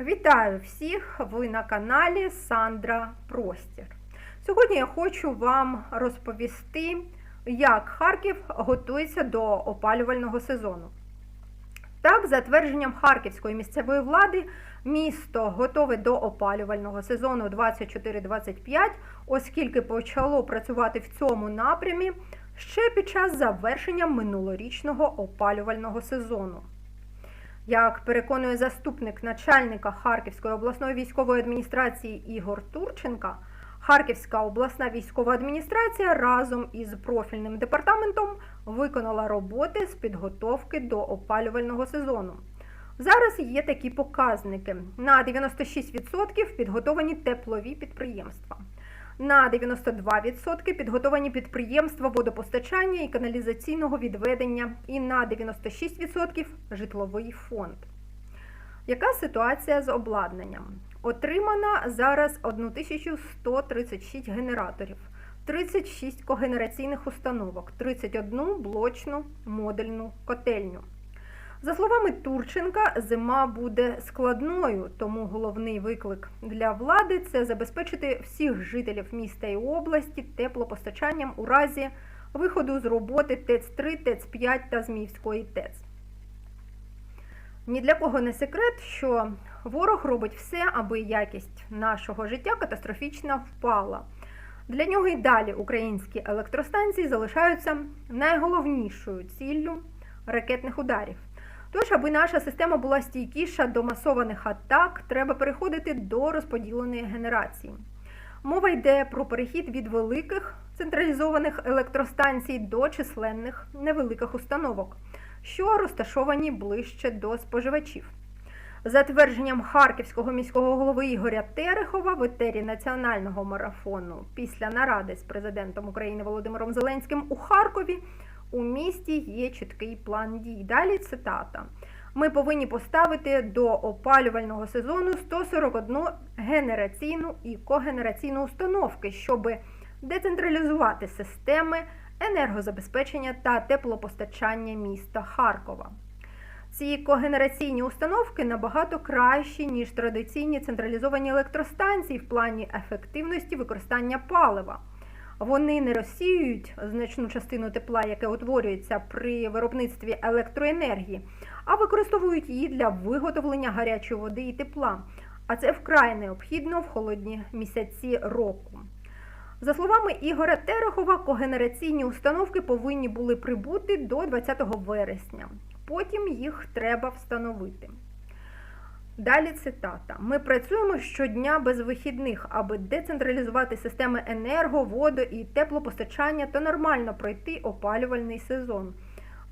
Вітаю всіх! Ви на каналі Сандра Простір. Сьогодні я хочу вам розповісти, як Харків готується до опалювального сезону. Так, за твердженням Харківської місцевої влади, місто готове до опалювального сезону 24-25, оскільки почало працювати в цьому напрямі ще під час завершення минулорічного опалювального сезону. Як переконує заступник начальника Харківської обласної військової адміністрації Ігор Турченка, Харківська обласна військова адміністрація разом із профільним департаментом виконала роботи з підготовки до опалювального сезону. Зараз є такі показники: на 96% підготовані теплові підприємства. На 92% підготовані підприємства водопостачання і каналізаційного відведення, і на 96% житловий фонд. Яка ситуація з обладнанням? Отримана зараз 1136 генераторів, 36 когенераційних установок, 31 блочну модульну котельню. За словами Турченка, зима буде складною, тому головний виклик для влади це забезпечити всіх жителів міста і області теплопостачанням у разі виходу з роботи ТЕЦ-3, ТЕЦ-5 та Зміївської ТЕЦ. Ні для кого не секрет, що ворог робить все, аби якість нашого життя катастрофічно впала. Для нього і далі українські електростанції залишаються найголовнішою ціллю ракетних ударів. Тож, аби наша система була стійкіша до масованих атак, треба переходити до розподіленої генерації. Мова йде про перехід від великих централізованих електростанцій до численних невеликих установок, що розташовані ближче до споживачів. За твердженням Харківського міського голови Ігоря Терехова в етері національного марафону після наради з президентом України Володимиром Зеленським у Харкові. У місті є чіткий план дій. Далі цитата. Ми повинні поставити до опалювального сезону 141 генераційну і когенераційну установки, щоб децентралізувати системи енергозабезпечення та теплопостачання міста Харкова. Ці когенераційні установки набагато кращі, ніж традиційні централізовані електростанції в плані ефективності використання палива. Вони не розсіюють значну частину тепла, яке утворюється при виробництві електроенергії, а використовують її для виготовлення гарячої води і тепла. А це вкрай необхідно в холодні місяці року. За словами Ігоря Терехова, когенераційні установки повинні були прибути до 20 вересня. Потім їх треба встановити. Далі цитата: Ми працюємо щодня без вихідних, аби децентралізувати системи енерго, воду і теплопостачання та нормально пройти опалювальний сезон,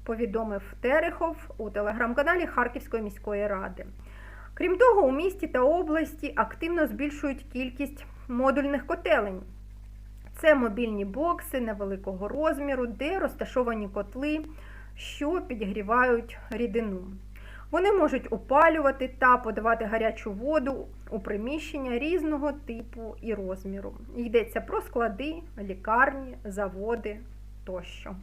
повідомив Терехов у телеграм-каналі Харківської міської ради. Крім того, у місті та області активно збільшують кількість модульних котелень. Це мобільні бокси невеликого розміру, де розташовані котли, що підігрівають рідину. Вони можуть опалювати та подавати гарячу воду у приміщення різного типу і розміру. Йдеться про склади, лікарні, заводи тощо.